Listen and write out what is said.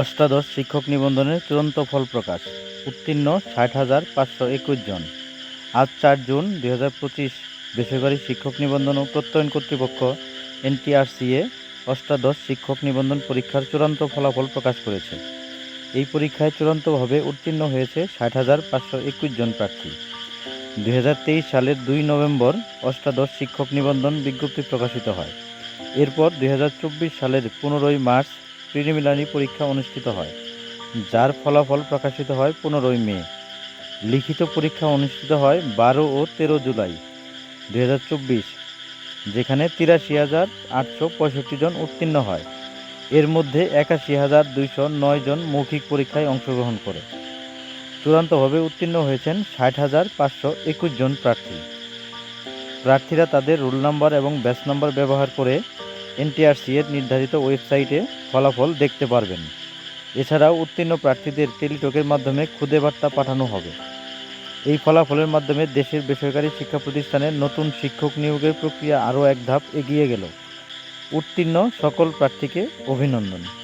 অষ্টাদশ শিক্ষক নিবন্ধনের চূড়ান্ত ফল প্রকাশ উত্তীর্ণ ষাট হাজার পাঁচশো একুশ জন। আজ চার জুন দুই হাজার পঁচিশ বেসরকারি শিক্ষক নিবন্ধন ও প্রত্যয়ন কর্তৃপক্ষ এনটিআরসিএ অষ্টাদশ শিক্ষক নিবন্ধন পরীক্ষার চূড়ান্ত ফলাফল প্রকাশ করেছে। এই পরীক্ষায় চূড়ান্তভাবে উত্তীর্ণ হয়েছে ষাট হাজার পাঁচশো একুশ জন প্রার্থী। দুই হাজার তেইশ সালের দুই নভেম্বর অষ্টাদশ শিক্ষক নিবন্ধন বিজ্ঞপ্তি প্রকাশিত হয়। এরপর দুই হাজার চব্বিশ সালের পনেরোই মার্চ প্রিলিমিনারি পরীক্ষা অনুষ্ঠিত হয়, যার ফলাফল প্রকাশিত হয় পনেরোই মে। লিখিত পরীক্ষা অনুষ্ঠিত হয় বারো ও তেরো জুলাই দু হাজার চব্বিশ, যেখানে তিরাশি হাজার আটশো পঁয়ষট্টি জন উত্তীর্ণ হয়। এর মধ্যে একাশি হাজার দুইশো নয় জন মৌখিক পরীক্ষায় অংশগ্রহণ করে। চূড়ান্তভাবে উত্তীর্ণ হয়েছেন ষাট হাজার পাঁচশো একুশ জন প্রার্থী। প্রার্থীরা তাদের রোল নাম্বার এবং ব্যাচ নাম্বার ব্যবহার করে এনটিআরসি এর নির্ধারিত ওয়েবসাইটে ফলাফল দেখতে পারবেন। এছাড়াও উত্তীর্ণ প্রার্থীদের টেলিটকের মাধ্যমে খুদে বার্তা পাঠানো হবে। এই ফলাফলের মাধ্যমে দেশের বেসরকারি শিক্ষা প্রতিষ্ঠানে নতুন শিক্ষক নিয়োগের প্রক্রিয়া আরও এক ধাপ এগিয়ে গেল। উত্তীর্ণ সকল প্রার্থীকে অভিনন্দন।